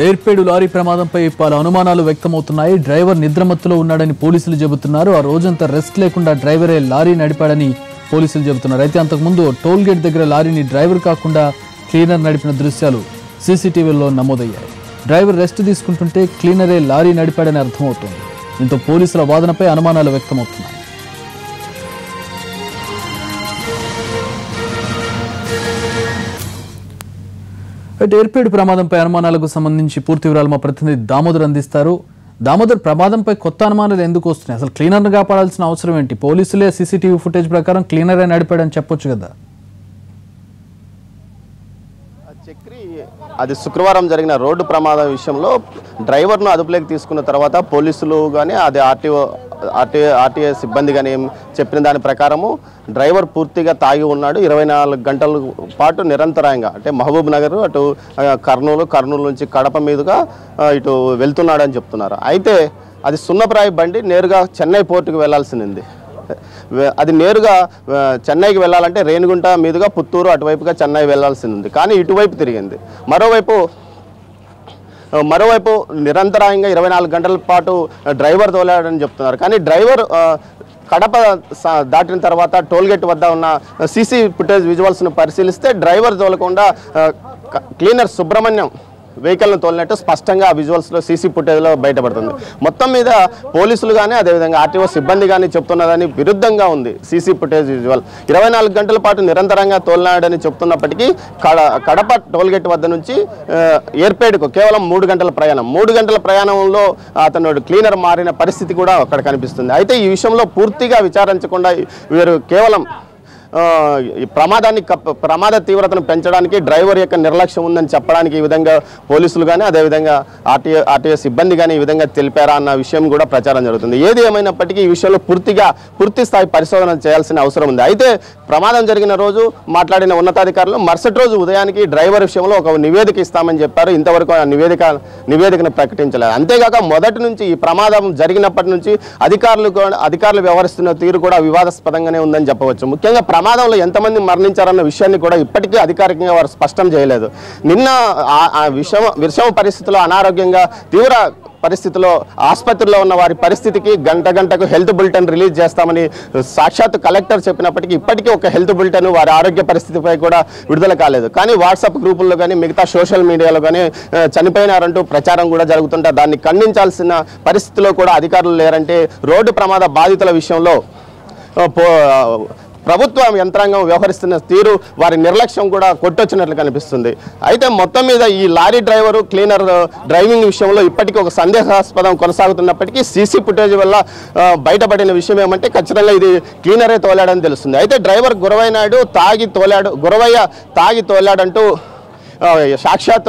Yerpedu lorry ప్రమాదంపై పలు అనుమానాలు వ్యక్తమవుతున్నాయి. డ్రైవర్ నిద్రమత్తులో ఉన్నాడని పోలీసులు చెబుతున్నారు. ఆ రోజంతా రెస్ట్ లేకుండా డ్రైవరే లారీ నడిపాడని పోలీసులు చెబుతున్నారు. అయితే అంతకుముందు టోల్ గేట్ దగ్గర లారీని డ్రైవర్ కాకుండా క్లీనర్ నడిపిన దృశ్యాలు సీసీటీవీలో నమోదయ్యాయి. డ్రైవర్ రెస్ట్ తీసుకుంటుంటే క్లీనరే లారీ నడిపాడని అర్థమవుతోంది. దీంతో పోలీసుల వాదనపై అనుమానాలు వ్యక్తమవుతున్నాయి. అయితే ఏర్పేడు ప్రమాదంపై అనుమానాలకు సంబంధించి పూర్తి వివరాలు మా ప్రతినిధి దామోదర్ అందిస్తారు. దామోదర్ ప్రమాదంపై కొత్త అనుమానాలు ఎందుకు వస్తున్నాయి? అసలు క్లీనర్ను కాపాడాల్సిన అవసరం ఏంటి? పోలీసులే సీసీటీవీ ఫుటేజ్ ప్రకారం క్లీనరే నడిపాడని చెప్పొచ్చు కదా. అది శుక్రవారం జరిగిన రోడ్డు ప్రమాదం విషయంలో డ్రైవర్ను అదుపులోకి తీసుకున్న తర్వాత పోలీసులు కానీ అది ఆర్టీఓ ఆర్టీఏ ఆర్టీఏ సిబ్బంది కానీ ఏం చెప్పిన దాని ప్రకారము డ్రైవర్ పూర్తిగా తాగి ఉన్నాడు. ఇరవై నాలుగు గంటల పాటు నిరంతరాయంగా అంటే మహబూబ్ నగర్ అటు కర్నూలు కర్నూలు నుంచి కడప మీదుగా ఇటు వెళ్తున్నాడని చెప్తున్నారు. అయితే అది సున్నప్రాయి బండి నేరుగా చెన్నై పోర్టుకు వెళ్ళాల్సింది. అది నేరుగా చెన్నైకి వెళ్ళాలంటే రేణిగుంట మీదుగా పుత్తూరు అటువైపుగా చెన్నై వెళ్ళాల్సింది ఉంది కానీ ఇటువైపు తిరిగింది. మరోవైపు మరోవైపు నిరంతరాయంగా ఇరవై నాలుగు గంటల పాటు డ్రైవర్ తోలాడని చెప్తున్నారు. కానీ డ్రైవర్ కడప దాటిన తర్వాత టోల్గేట్ వద్ద ఉన్న సీసీ ఫుటేజ్ విజువల్స్ను పరిశీలిస్తే డ్రైవర్ తోలకుండా క్లీనర్ సుబ్రహ్మణ్యం వెహికల్ను తోలినట్టు స్పష్టంగా ఆ విజువల్స్లో సీసీ ఫుటేజ్లో బయటపడుతుంది. మొత్తం మీద పోలీసులు కానీ అదేవిధంగా ఆర్టీఓ సిబ్బంది కానీ చెప్తున్నదని విరుద్ధంగా ఉంది సీసీ ఫుటేజ్ విజువల్. ఇరవై నాలుగు గంటల పాటు నిరంతరంగా తోలినాడని చెప్తున్నప్పటికీ కడ కడప టోల్గేట్ వద్ద నుంచి ఆ, ఏర్పేడుకు కేవలం మూడు గంటల ప్రయాణం. మూడు గంటల ప్రయాణంలో అతను క్లీనర్ మారిన పరిస్థితి కూడా అక్కడ కనిపిస్తుంది. అయితే ఈ విషయంలో పూర్తిగా విచారించకుండా వీరు కేవలం ప్రమాదాన్ని ప్రమాద తీవ్రతను పెంచడానికి డ్రైవర్ యొక్క నిర్లక్ష్యం ఉందని చెప్పడానికి ఈ విధంగా పోలీసులు కానీ అదేవిధంగా ఆర్టీఏ ఆర్టీఏ సిబ్బంది కానీ ఈ విధంగా తెలిపారా అన్న విషయం కూడా ప్రచారం జరుగుతుంది. ఏది ఏమైనప్పటికీ ఈ విషయంలో పూర్తిగా పూర్తి స్థాయి పరిశోధన చేయాల్సిన అవసరం ఉంది. అయితే ప్రమాదం జరిగిన రోజు మాట్లాడిన ఉన్నతాధికారులు మరుసటి రోజు ఉదయానికి డ్రైవర్ విషయంలో ఒక నివేదిక ఇస్తామని చెప్పారు. ఇంతవరకు ఆ నివేదిక నివేదికను ప్రకటించలేదు. అంతేకాక మొదటి నుంచి ఈ ప్రమాదం జరిగినప్పటి నుంచి అధికారులు అధికారులు వ్యవహరిస్తున్న తీరు కూడా వివాదాస్పదంగానే ఉందని చెప్పవచ్చు. ముఖ్యంగా ప్రమాదంలో ఎంతమంది మరణించారన్న విషయాన్ని కూడా ఇప్పటికీ అధికారికంగా వారు స్పష్టం చేయలేదు. నిన్న విషమ విషమ పరిస్థితిలో అనారోగ్యంగా తీవ్ర పరిస్థితిలో ఆసుపత్రిలో ఉన్న వారి పరిస్థితికి గంట గంటకు హెల్త్ బులెటిన్ రిలీజ్ చేస్తామని సాక్షాత్ కలెక్టర్ చెప్పినప్పటికీ ఇప్పటికీ ఒక హెల్త్ బులెటిన్ వారి ఆరోగ్య పరిస్థితిపై కూడా విడుదల కాలేదు. కానీ వాట్సాప్ గ్రూపుల్లో కానీ మిగతా సోషల్ మీడియాలో కానీ చనిపోయినారంటూ ప్రచారం కూడా జరుగుతుంటే దాన్ని ఖండించాల్సిన పరిస్థితిలో కూడా అధికారులు లేరంటే రోడ్డు ప్రమాద బాధితుల విషయంలో పో ప్రభుత్వ యంత్రాంగం వ్యవహరిస్తున్న తీరు వారి నిర్లక్ష్యం కూడా కొట్టొచ్చినట్లు కనిపిస్తుంది. అయితే మొత్తం మీద ఈ లారీ డ్రైవరు క్లీనర్ డ్రైవింగ్ విషయంలో ఇప్పటికీ ఒక సందేహాస్పదం కొనసాగుతున్నప్పటికీ సీసీ ఫుటేజ్ వల్ల బయటపడిన విషయం ఏమంటే ఖచ్చితంగా ఇది క్లీనరే తోలాడని తెలుస్తుంది. అయితే డ్రైవర్ గురవైనాడు తాగి తోలాడు గురవయ్య తాగి తోలాడంటూ సాక్షాత్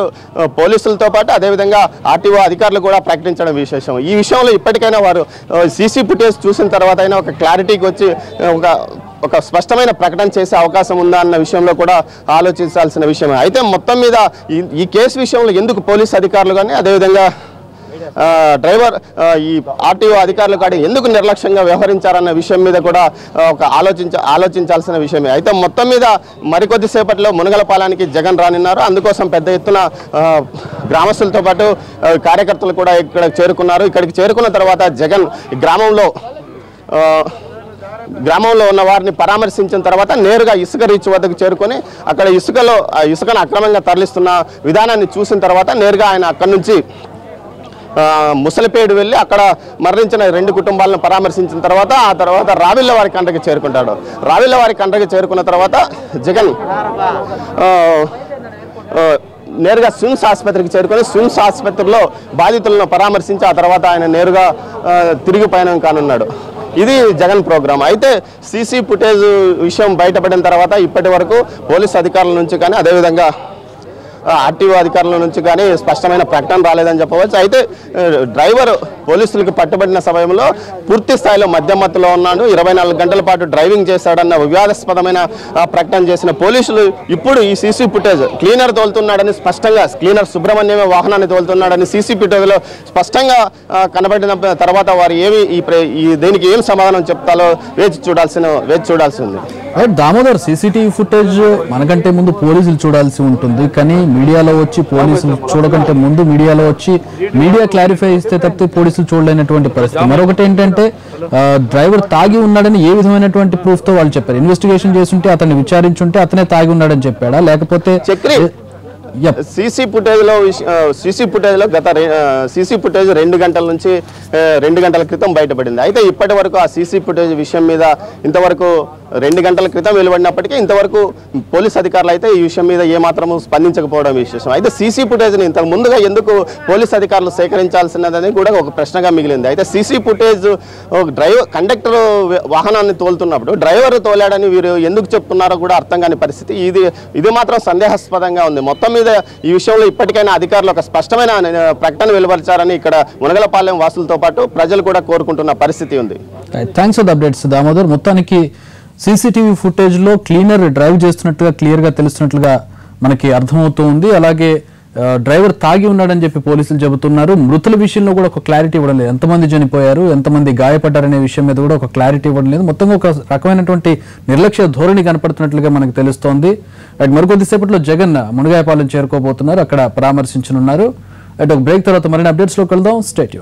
పోలీసులతో పాటు అదేవిధంగా ఆర్టీఓ అధికారులు కూడా ప్రకటించడం విశేషం. ఈ విషయంలో ఇప్పటికైనా వారు సీసీ ఫుటేజ్ చూసిన తర్వాత అయినా ఒక క్లారిటీకి వచ్చి ఒక ఒక స్పష్టమైన ప్రకటన చేసే అవకాశం ఉందా అన్న విషయంలో కూడా ఆలోచించాల్సిన విషయమే అయితే మొత్తం మీద ఈ ఈ కేసు విషయంలో ఎందుకు పోలీస్ అధికారులు కానీ అదేవిధంగా డ్రైవర్ ఈ ఆర్టీఓ అధికారులు కానీ ఎందుకు నిర్లక్ష్యంగా వ్యవహరించారన్న విషయం మీద కూడా ఒక ఆలోచించ ఆలోచించాల్సిన విషయమే. అయితే మొత్తం మీద మరికొద్ది సేపట్లో మునగలపాలానికి జగన్ రానున్నారు. అందుకోసం పెద్ద ఎత్తున గ్రామస్తులతో పాటు కార్యకర్తలు కూడా ఇక్కడ చేరుకున్నారు. ఇక్కడికి చేరుకున్న తర్వాత జగన్ ఈ గ్రామంలో గ్రామంలో ఉన్న వారిని పరామర్శించిన తర్వాత నేరుగా ఇసుక రీచ్ వద్దకు చేరుకొని అక్కడ ఇసుకలో ఆ ఇసుకను అక్రమంగా తరలిస్తున్న విధానాన్ని చూసిన తర్వాత నేరుగా ఆయన అక్కడి నుంచి ముసలిపేడు వెళ్ళి అక్కడ మరణించిన రెండు కుటుంబాలను పరామర్శించిన తర్వాత ఆ తర్వాత రావిళ్ళ వారి చేరుకుంటాడు. రావిళ్ళ వారి చేరుకున్న తర్వాత జగన్ నేరుగా స్విమ్స్ ఆసుపత్రికి చేరుకొని స్విమ్స్ ఆసుపత్రిలో బాధితులను పరామర్శించి ఆ తర్వాత ఆయన నేరుగా తిరిగి పయనం కానున్నాడు. ఇది జగన్ ప్రోగ్రామ్. అయితే సీసీ ఫుటేజ్ విషయం బయటపడిన తర్వాత ఇప్పటి వరకు పోలీస్ అధికారుల నుంచి కానీ అదేవిధంగా ఆర్టీఓ అధికారుల నుంచి కానీ స్పష్టమైన ప్రకటన రాలేదని చెప్పవచ్చు. అయితే డ్రైవర్ పోలీసులకు పట్టుబడిన సమయంలో పూర్తి స్థాయిలో మద్యమత్తులో ఉన్నాడు. ఇరవై నాలుగు గంటల పాటు డ్రైవింగ్ చేశాడన్న వివాదాస్పదమైన ప్రకటన చేసిన పోలీసులు ఇప్పుడు ఈ సీసీ ఫుటేజ్ క్లీనర్ తోలుతున్నాడని స్పష్టంగా క్లీనర్ సుబ్రహ్మణ్యమే వాహనాన్ని తోలుతున్నాడని సీసీ ఫుటేజ్లో స్పష్టంగా కనబడిన తర్వాత వారు ఏమి ఈ ప్ర- ఈ దీనికి ఏం సమాధానం చెప్తాలో వేచి చూడాల్సిన వేచి చూడాల్సి ఉంది. దామోదర్ సీసీటీవీ ఫుటేజ్ మనకంటే ముందు పోలీసులు చూడాల్సి ఉంటుంది. కానీ మీడియాలో వచ్చి పోలీసులు చూడకంటే ముందు మీడియాలో వచ్చి మీడియా క్లారిఫై ఇస్తే తప్పితే పోలీసులు చూడలేనటువంటి పరిస్థితి. మరొకటి ఏంటంటే డ్రైవర్ తాగి ఉన్నాడని ఏ విధమైనటువంటి ప్రూఫ్తో వాళ్ళు చెప్పారు? ఇన్వెస్టిగేషన్ చేస్తుంటే అతన్ని విచారించుంటే అతనే తాగి ఉన్నాడని చెప్పాడా? లేకపోతే సీసీ ఫుటేజ్లో సీసీ ఫుటేజ్లో గత సీసీ ఫుటేజ్ రెండు గంటల నుంచి రెండు గంటల క్రితం బయటపడింది. అయితే ఇప్పటి వరకు ఆ సీసీ ఫుటేజ్ విషయం మీద ఇంతవరకు రెండు గంటల క్రితం వెలువడినప్పటికీ ఇంతవరకు పోలీస్ అధికారులు అయితే ఈ విషయం మీద ఏమాత్రం స్పందించకపోవడం విశేషం. అయితే సీసీ ఫుటేజ్ని ఇంతకు ముందుగా ఎందుకు పోలీస్ అధికారులు సేకరించాల్సినదని కూడా ఒక ప్రశ్నగా మిగిలింది. అయితే సీసీ ఫుటేజ్ డ్రైవర్ కండక్టర్ వాహనాన్ని తోలుతున్నప్పుడు డ్రైవర్ తోలాడని వీరు ఎందుకు చెప్తున్నారో కూడా అర్థం కాని పరిస్థితి. ఇది ఇది మాత్రం సందేహాస్పదంగా ఉంది. మొత్తం మీద ఈ విషయంలో ఇప్పటికైనా అధికారులు ఒక స్పష్టమైన ప్రకటన వెలువరిచారని ఇక్కడ మునగలపాలెం వాసులతో పాటు ప్రజలు కూడా కోరుకుంటున్న పరిస్థితి ఉంది. Thanks for the updates Damodar మొత్తానికి సీసీటీవీ ఫుటేజ్లో క్లీనర్ డ్రైవ్ చేస్తున్నట్టుగా క్లియర్గా తెలుస్తున్నట్లుగా మనకి అర్థమవుతూ ఉంది. అలాగే డ్రైవర్ తాగి ఉన్నాడని చెప్పి పోలీసులు చెబుతున్నారు. మృతుల విషయంలో కూడా ఒక క్లారిటీ ఇవ్వడం లేదు. ఎంతమంది చనిపోయారు ఎంతమంది గాయపడ్డారనే విషయం మీద కూడా ఒక క్లారిటీ ఇవ్వడం లేదు. మొత్తంగా ఒక రకమైనటువంటి నిర్లక్ష్య ధోరణి కనపడుతున్నట్లుగా మనకు తెలుస్తోంది. అటు మరికొద్దిసేపట్లో జగన్ మునగాయపాలెం చేరుకోబోతున్నారు. అక్కడ పరామర్శించనున్నారు. అటు ఒక బ్రేక్ తర్వాత మరిన్ని అప్డేట్స్లోకి వెళ్దాం. స్టేట్యూ